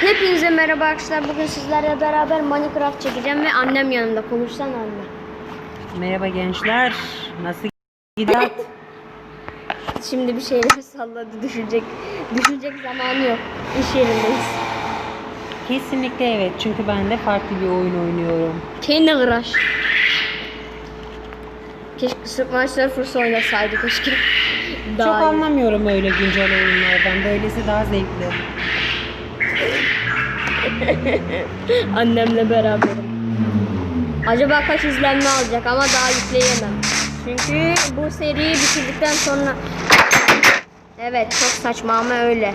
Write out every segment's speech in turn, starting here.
Hepinize merhaba arkadaşlar. Bugün sizlerle beraber Minecraft çekeceğim ve annem yanımda. Konuşsan anne. Merhaba gençler. Nasıl gidiyor? Şimdi bir şeyler salladı. Düşünecek düşünecek zamanı yok. İş yerindeyiz. Kesinlikle evet. Çünkü ben de farklı bir oyun oynuyorum. Candy Crush. Keşke Submarine Surfers oynasaydı keşke. Çok Daha iyi. anlamıyorum öyle güncel oyunlardan. Böylesi daha zevkli. Annemle beraberim. Acaba kaç izlenme alacak ama daha yükleyemem. Çünkü bu seriyi bitirdikten sonra Evet çok saçma ama öyle.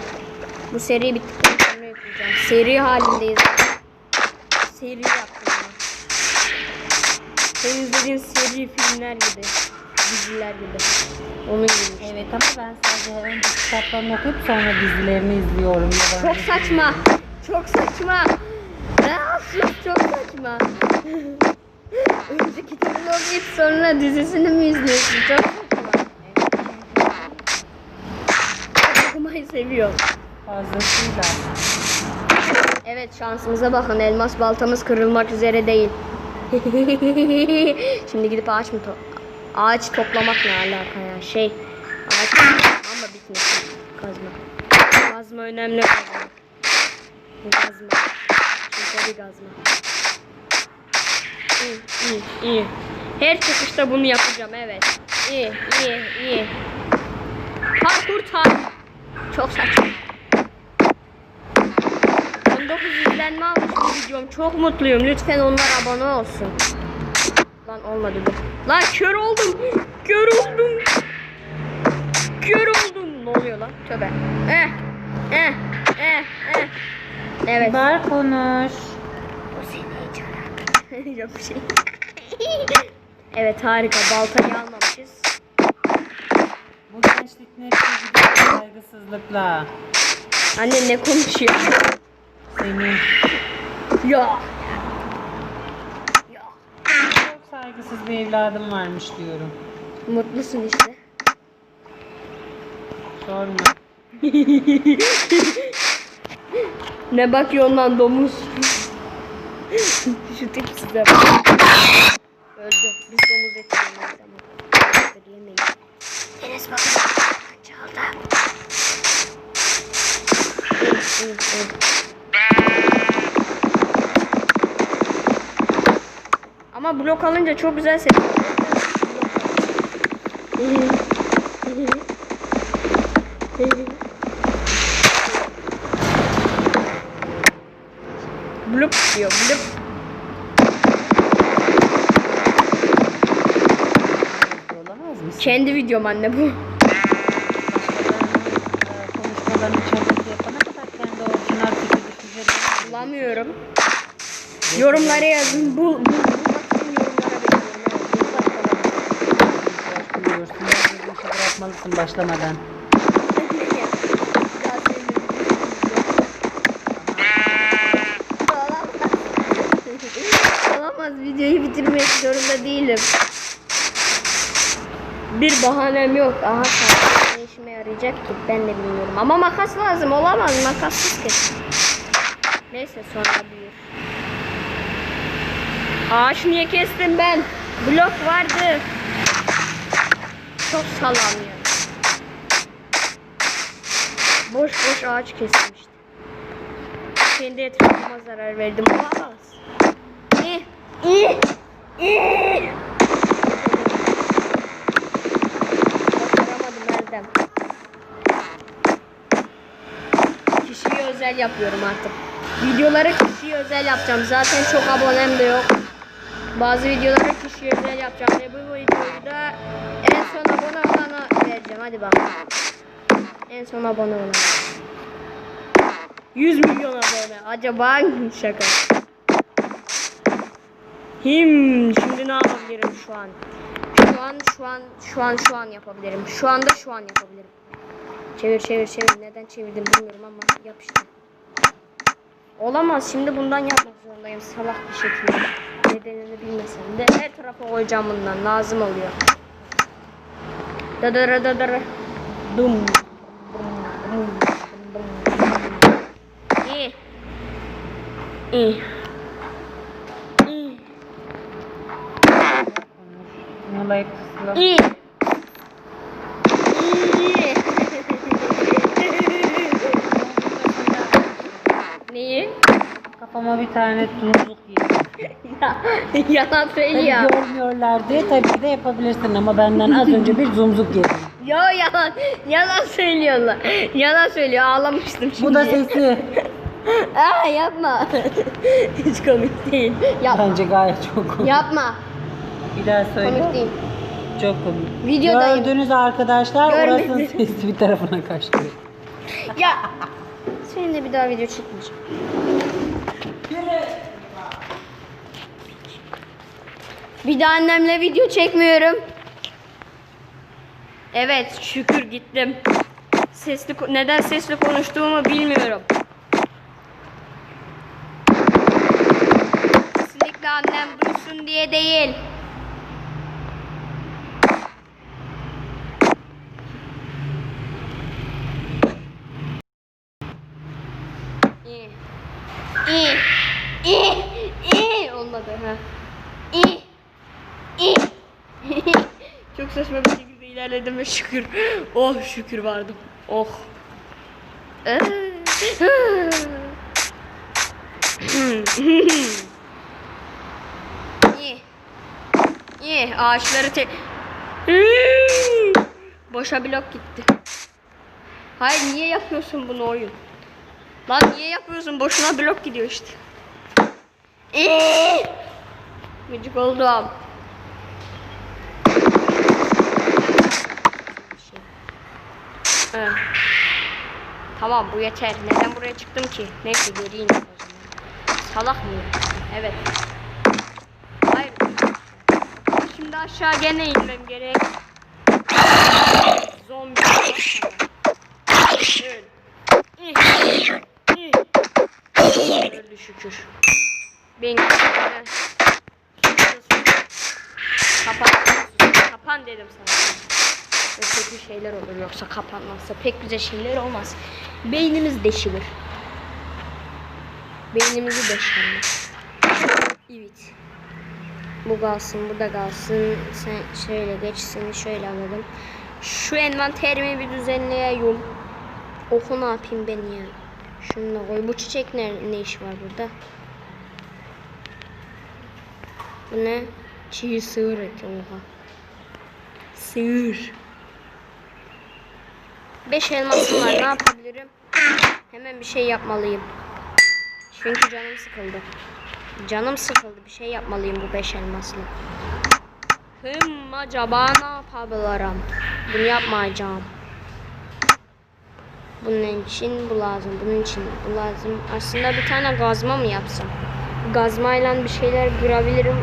Bu seri bittikten sonra yükleyeceğim. Seri halindeyiz. Seri yaptım. Senin izlediğin seri filmler gibi. Diziler gibi. Onun gibi. Evet ama ben sadece önce kitaplarını okuyup sonra dizilerini izliyorum. Çok saçma. Çok saçma. Sus, çok saçma. Önce kitabını okuyup sonra dizisini mi izliyorsun? Çok saçma. Okumayı seviyor. Fazlasıyla. Evet şansımıza bakın elmas baltamız kırılmak üzere değil. Şimdi gidip ağaç mı to ağaç toplamak ne alaka ya şey ağaç ama bitmesin kazma. Kazma önemli kazma. Kazma. Çünkü bir kazma. İyi, iyi, iyi. Her çıkışta bunu yapacağım evet. İyi, iyi, iyi. Parkur time. Çok saçma. 19 izlenme almış bu videom. Çok mutluyum. Lütfen onlar abone olsun. Lan olmadı bu. Lan kör oldum. Kör oldum. Kör oldum. Ne oluyor lan? Tövbe. Eh. Eh. Eh. Evet. Kibar konuş. O seni hiç Yok bir şey. evet harika. Baltayı almamışız. Bu gençlik nereye gidiyor saygısızlıkla? Anne ne konuşuyor? Senin ya. Ya. çok saygısız bir evladım varmış diyorum. Mutlusun işte. Sorma. Ne bakıyorsun lan domuz? Şu tip size. Öldü. Biz domuz eti yemeyiz ama. Yemeyiz. Enes bak. Çaldı. Ama blok alınca çok güzel ses. Blup Olamaz mısın? Kendi videom anne bu. Bulamıyorum. Yorumlara yazın. Bul, bulmak için yorumlara bekliyorum. bu bırakmalısın başlamadan. Olamaz videoyu bitirmek zorunda değilim. Bir bahanem yok. Aha ne işime yarayacak ki ben de bilmiyorum. Ama makas lazım olamaz makassız ki. Neyse sonra büyür. Ağaç niye kestim ben? Blok vardı. Çok salam ya. Boş boş ağaç kestim işte. Kendi etrafıma zarar verdim. Olamaz. Başaramadım Erdem. Kişiye özel yapıyorum artık. Videoları kişiye özel yapacağım. Zaten çok abonem de yok. Bazı videoları kişiye özel yapacağım. Ve bu videoyu da en son abone olana vereceğim. Hadi bak. En son abone olana. 100 milyon abone. Acaba şaka. Him. Şimdi ne yapabilirim şu an? Şu an, şu an, şu an, şu an yapabilirim. Şu anda şu an yapabilirim. Çevir, çevir, çevir. Neden çevirdim bilmiyorum ama yap işte. Olamaz. Şimdi bundan yapmak zorundayım. Salak bir şekilde. Nedenini bilmesem de her tarafa koyacağım bundan. Lazım oluyor. Dadara dadara. Dum. Dum, dum, dum, dum. İyi. İ. kısılı. İ. İ. Neyi? Kafama bir tane tuzluk yedim. Ya, yalan Tabii söylüyor. görmüyorlar diye tabii ki de yapabilirsin ama benden az önce bir zumzuk yedim. Yo yalan. Yalan söylüyorlar. Yalan söylüyor. Ağlamıştım şimdi. Bu da sesi. Aa yapma. Hiç komik değil. Yap. Bence gayet çok komik. Yapma. Bir daha söyle. Komik değil. Çok komik. Videodayım. Gördünüz arkadaşlar Görmedim. orasının sesi bir tarafına kaçtı. Ya. Senin de bir daha video çekmeyeceğim. Bir daha annemle video çekmiyorum. Evet şükür gittim. Sesli neden sesli konuştuğumu bilmiyorum. Kesinlikle annem duysun diye değil. İyi. İyi. İyi. İyi. Olmadı ha. İyi. İyi. Çok saçma bir şekilde ilerledim ve şükür. Oh şükür vardım. Oh. Ee. İyi. İyi. Ağaçları tek... Boşa blok gitti. Hayır niye yapıyorsun bunu oyun? Lan niye yapıyorsun? Boşuna blok gidiyor işte. Eee! Gıcık oldum. Evet. Tamam bu yeter. Neden buraya çıktım ki? Neyse geri. Salak mıyım? Evet. Hayır. Şimdi aşağı gene inmem gerek. Zombi. Öl. Öldü şükür. Ben. Kapan. Kapan dedim sana. Ve kötü şeyler olur yoksa kapanmazsa pek güzel şeyler olmaz. Beynimiz deşilir. Beynimizi deşerler. Evet. Bu kalsın, bu da kalsın. Sen şöyle geç, seni şöyle alalım. Şu envanterimi bir düzenleyeyim. Oku ne yapayım ben ya? Şunu da koy. Bu çiçek ne, ne iş var burada? Bu ne? Çiğ sığır eti oha. Sığır. Beş elmasım var ne yapabilirim? Hemen bir şey yapmalıyım. Çünkü canım sıkıldı. Canım sıkıldı bir şey yapmalıyım bu beş elmasla. Hım acaba ne yapabilirim? Bunu yapmayacağım. Bunun için bu lazım. Bunun için bu lazım. Aslında bir tane gazma mı yapsam? Gazmayla bir şeyler kırabilirim.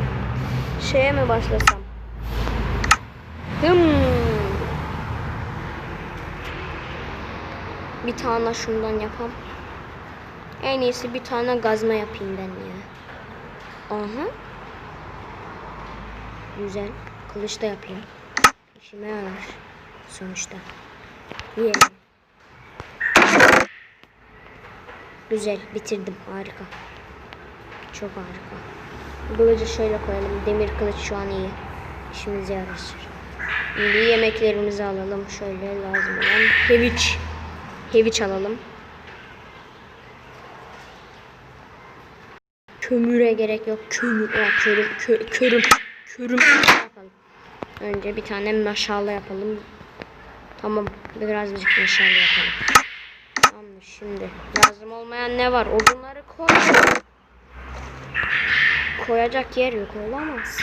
Şeye mi başlasam? Hım. Bir tane şundan yapam. En iyisi bir tane gazma yapayım ben ya. Aha. Güzel. Kılıç da yapayım. İşime yarar. Sonuçta. Yeah. Güzel. Bitirdim. Harika. Çok harika. Kılıcı şöyle koyalım. Demir kılıç şu an iyi. İşimize yarar. Şimdi yemeklerimizi alalım. Şöyle lazım olan. Heviç. Heviç alalım. Kömüre gerek yok. Kömür. Aa, körüm. Kö, körüm. Körüm. Yapalım. Önce bir tane meşale yapalım. Tamam. Birazcık meşale yapalım. Tamam şimdi. Lazım olmayan ne var? Odunları koy. Koyacak yer yok. Olamaz.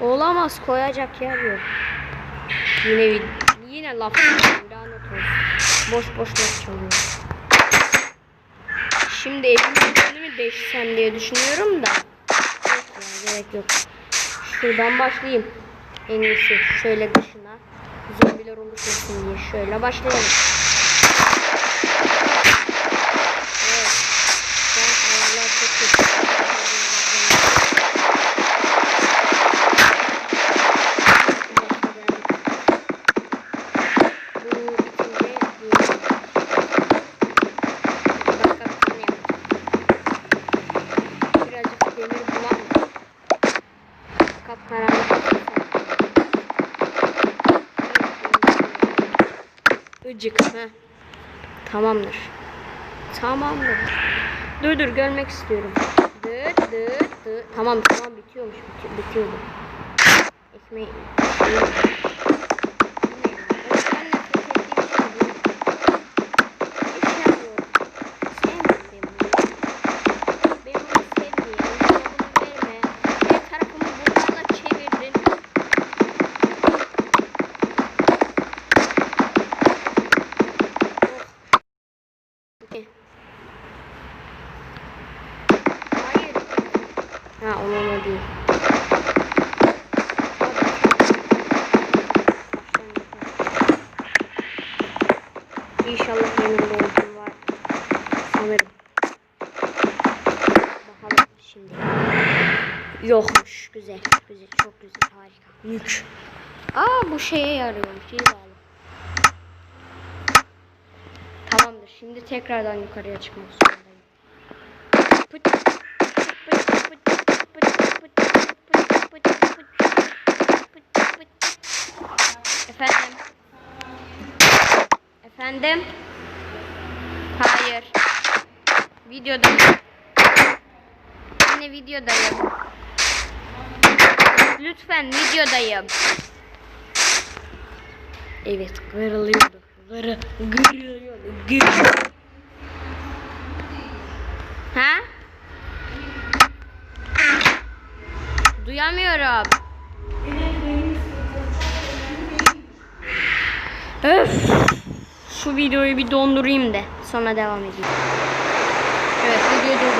Olamaz. Koyacak yer yok. Yine yine laf lanet olsun. Boş boş laf çalıyor. Şimdi üstünü mü değişsem diye düşünüyorum da. Yok ya gerek yok. Şuradan başlayayım. En iyisi şöyle dışına zombiler oluşmasın diye şöyle başlayalım. bayağı Icık ha. Tamamdır. Tamamdır. Dur dur görmek istiyorum. Dur dur dur. Tamam tamam bitiyormuş. Bitiyordu. Ekmeği. Şimdi tekrardan yukarıya çıkmak zorundayım. Efendim. Efendim. Hayır. Videodayım. Yine videodayım. Lütfen videodayım. Evet kırılıyordu. Kırı, kırılıyordu. Kırılıyordu. Ha? Duyamıyorum. Öf. Şu videoyu bir dondurayım da sonra devam edeyim. Evet videoyu durdurmuştum.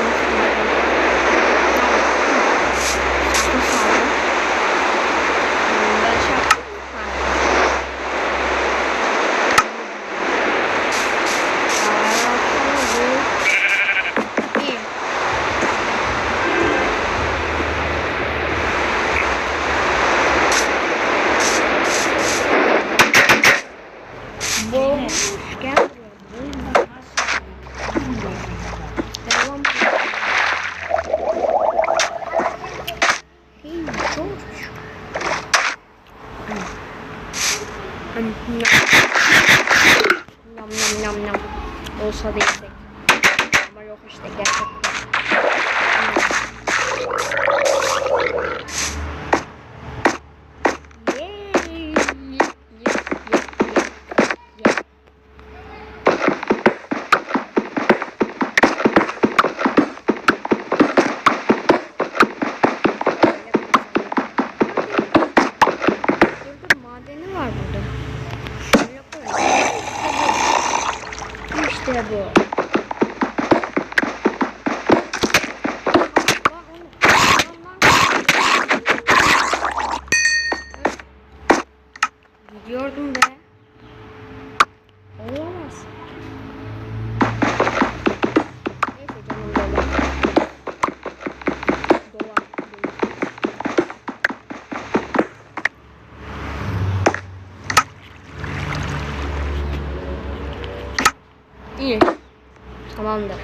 Tamamdır.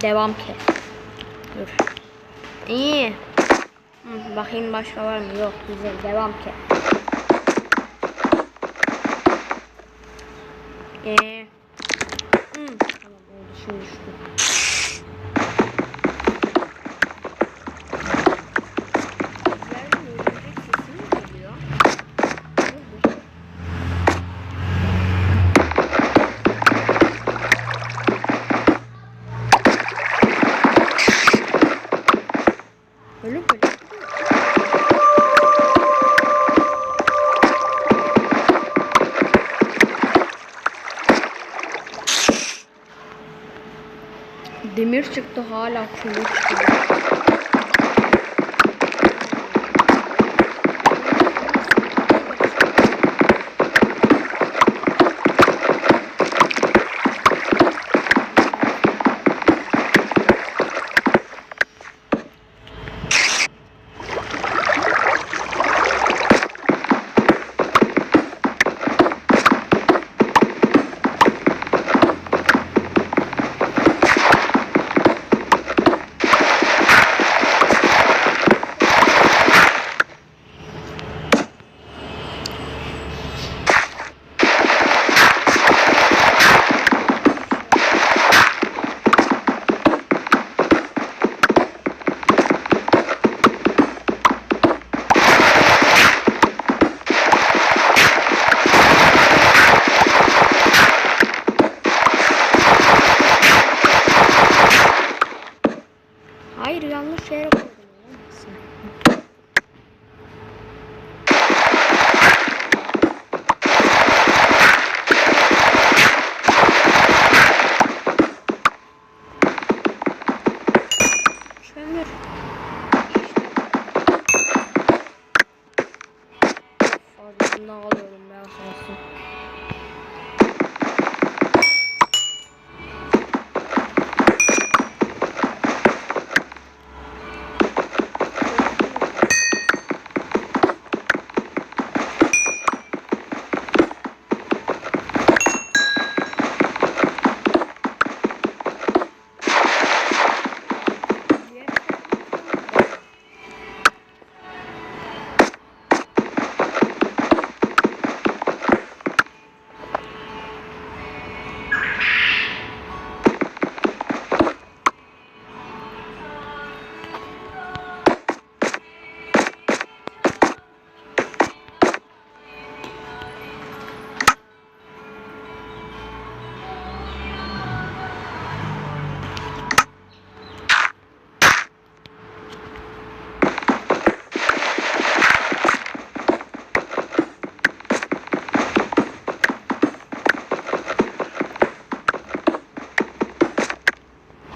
Devam ki. Dur. İyi. Hı, bakayım başka var mı? Yok güzel. Devam ki. Ee. Hı, tamam oldu şimdi şu. Demir çıktı hala kulu çıktı.